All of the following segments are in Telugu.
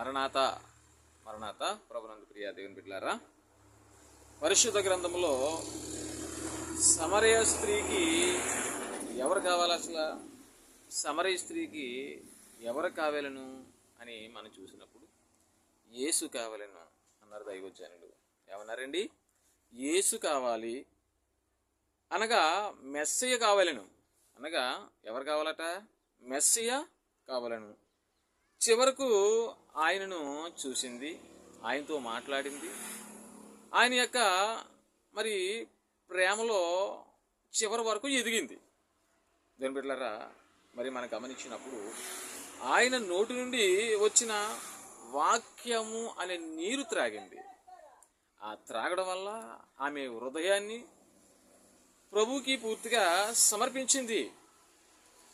మరణాత మరణాత ప్రభునందు ప్రియ దేవుని బిడ్డారా పరిశుద్ధ గ్రంథంలో సమరయ స్త్రీకి ఎవరు కావాలి అసలు? సమరయ స్త్రీకి ఎవరు కావాలను అని మనం చూసినప్పుడు యేసు కావాలను అన్నారు దైవజనుడు ఏమన్నారండి? యేసు కావాలి అనగా మెస్సయ్య కావాలను. అనగా ఎవరు కావాలట? మెస్సయ్య కావాలను. చివరకు ఆయనను చూసింది ఆయనతో మాట్లాడింది. ఆయన యొక్క మరి ప్రేమలో చివరి వరకు ఎదిగింది. దేని బిడ్డలారా మరి మనం గమనించినప్పుడు ఆయన నోటి నుండి వచ్చిన వాక్యము అనే నీరు త్రాగింది. ఆ త్రాగడం వల్ల ఆమె హృదయాన్ని ప్రభువుకి పూర్తిగా సమర్పించింది.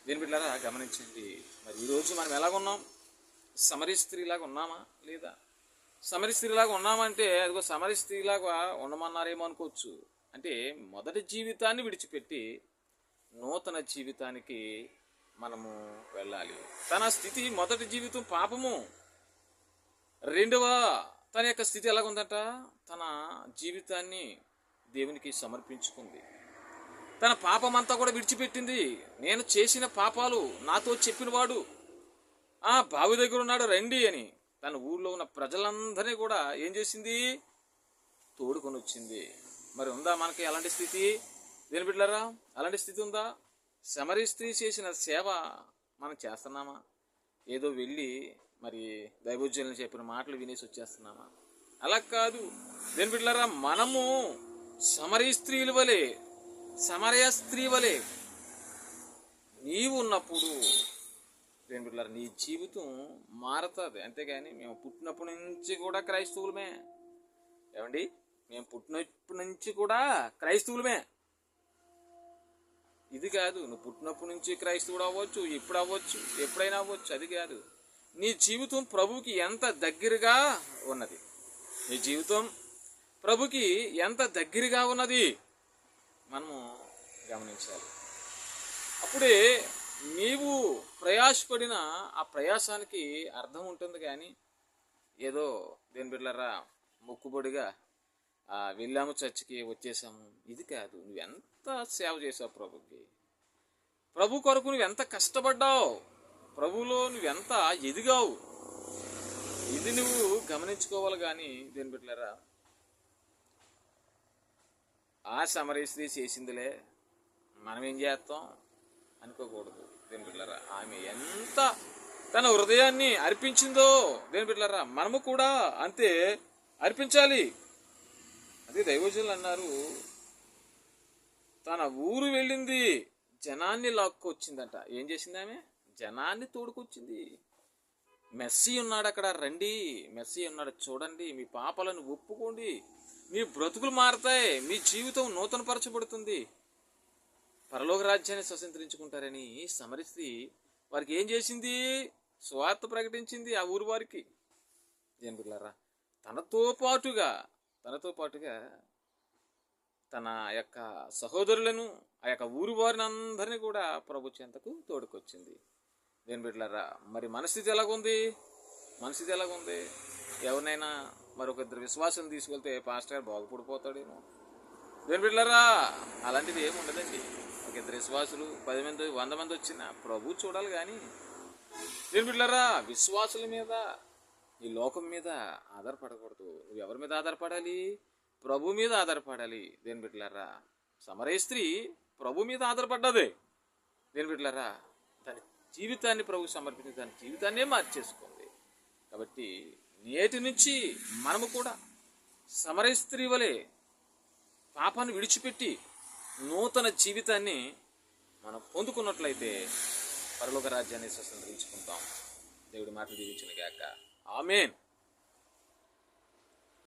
దీని బిడ్డారా గమనించండి. మరి ఈరోజు మనం ఎలాగున్నాం? సమరి స్త్రీలాగా ఉన్నామా లేదా? సమరి స్త్రీలాగా ఉన్నామంటే అదిగో సమరి స్త్రీలాగా ఉండమన్నారేమో అనుకోవచ్చు. అంటే మొదటి జీవితాన్ని విడిచిపెట్టి నూతన జీవితానికి మనము వెళ్ళాలి. తన స్థితి మొదటి జీవితం పాపము. రెండవ తన యొక్క స్థితి ఎలాగుందంట? తన జీవితాన్ని దేవునికి సమర్పించుకుంది. తన పాపమంతా కూడా విడిచిపెట్టింది. నేను చేసిన పాపాలు నాతో చెప్పినవాడు ఆ బావి దగ్గర ఉన్నాడు రండి అని. తన ఊర్లో ఉన్న ప్రజలందరినీ కూడా ఏం చేసింది? తోడుకొని వచ్చింది. మరి ఉందా మనకి అలాంటి స్థితి? దేని బిడ్డలారా అలాంటి స్థితి ఉందా? శమరి స్త్రీ చేసిన సేవ మనం చేస్తున్నామా? ఏదో వెళ్ళి మరి దైవోజ్యులను చెప్పిన మాటలు వినేసి వచ్చేస్తున్నామా? అలా కాదు. దేని బిడ్డలారా మనము సమరీ స్త్రీలు వలె సమరయ స్త్రీ వలె నీవు ఉన్నప్పుడు దేని బిడ్డలారా నీ జీవితం మారుతుంది. అంతేగాని మేము పుట్టినప్పటి నుంచి కూడా క్రైస్తవులమే. ఏమండి? మేము పుట్టినప్పటి నుంచి కూడా క్రైస్తవులమే. ఇది కాదు నువ్వు పుట్టినప్పటి నుంచి క్రైస్తవుడు అవ్వచ్చు ఇప్పుడు అవ్వచ్చు ఎప్పుడైనా అవ్వచ్చు అది కాదు. నీ జీవితం ప్రభుకి ఎంత దగ్గరగా ఉన్నది? నీ జీవితం ప్రభుకి ఎంత దగ్గరగా ఉన్నది? మనము గమనించాలి. అప్పుడే నీవు ప్రయాసపడిన ఆ ప్రయాసానికి అర్థం ఉంటుంది కానీ ఏదో దేని బిడ్డలరా మొక్కుబడిగా ఆ, వెళ్ళాము చర్చికి వచ్చేసాము. ఇది కాదు నువ్వెంత సేవ చేసావు ప్రభుకి? ప్రభు కొరకు నువ్వు ఎంత కష్టపడ్డావు? ప్రభులో నువ్వెంత ఎదిగావు? ఇది నువ్వు గమనించుకోవాలి కానీ దేని బిడ్డలరా ఆ సమరస్త్రీ చేసిందిలే. మనం ఏం చేస్తాం? అనుకోకూడదు. దేని బిడ్డలరా ఆమె ఎంత తన హృదయాన్ని అర్పించిందో దేని బిడ్డలరా మనము కూడా అంతే అర్పించాలి. అదే దైవజనులు అన్నారు తన ఊరు వెళ్ళింది జనాన్ని లాక్కొచ్చిందంట. ఏం చేసింది ఆమె? జనాన్ని తోడుకొచ్చింది. మెస్సీ ఉన్నాడు అక్కడ రండి. మెస్సీ ఉన్నాడు చూడండి మీ పాపాలను ఒప్పుకోండి. మీ బ్రతుకులు మారతాయి మీ జీవితం నూతనపరచబడుతుంది. పరలోక రాజ్యాన్ని స్వతంత్రించుకుంటారని సమరిస్తే వారికి ఏం చేసింది? స్వార్థ ప్రకటించింది ఆ ఊరు వారికి. ఏం తనతో పాటుగా తనతో పాటుగా తన యొక్క సహోదరులను ఆ యొక్క ఊరు వారిని అందరినీ కూడా ప్రభు చెంతకు తోడుకొచ్చింది. దేని బిడ్డలారా మరి మనస్థితి ఎలాగుంది? మనస్థితి ఎలాగుంది? ఎవరినైనా మరొక ఇద్దరు విశ్వాసం తీసుకెళ్తే పాస్టర్ గారు బాగుపడిపోతాడేమో. దేని బిడ్డలారా అలాంటిది ఏమి ఉండదండి. ఒక ఇద్దరు విశ్వాసులు పది మంది వంద మంది వచ్చినా ప్రభు చూడాలి కానీ. నేను బిడ్డలారా విశ్వాసుల మీద ఈ లోకం మీద ఆధారపడకూడదు. నువ్వు ఎవరి మీద ఆధారపడాలి? ప్రభు మీద ఆధారపడాలి. దేని బిడ్డలారా సమరయ స్త్రీ ప్రభు మీద ఆధారపడ్డదే. దేని బిడ్డలారా దాని జీవితాన్ని ప్రభు సమర్పించి దాని జీవితాన్నే మార్చేసుకుంది. కాబట్టి నేటి నుంచి మనము కూడా సమరయ స్త్రీ వలె పాపాన్ని విడిచిపెట్టి నూతన జీవితాన్ని మనం పొందుకున్నట్లయితే పరలోక రాజ్యాన్ని స్వతంత్రించుకుంటాం. దేవుడి మాటలు దీవించిన గాక. ఆమెన్.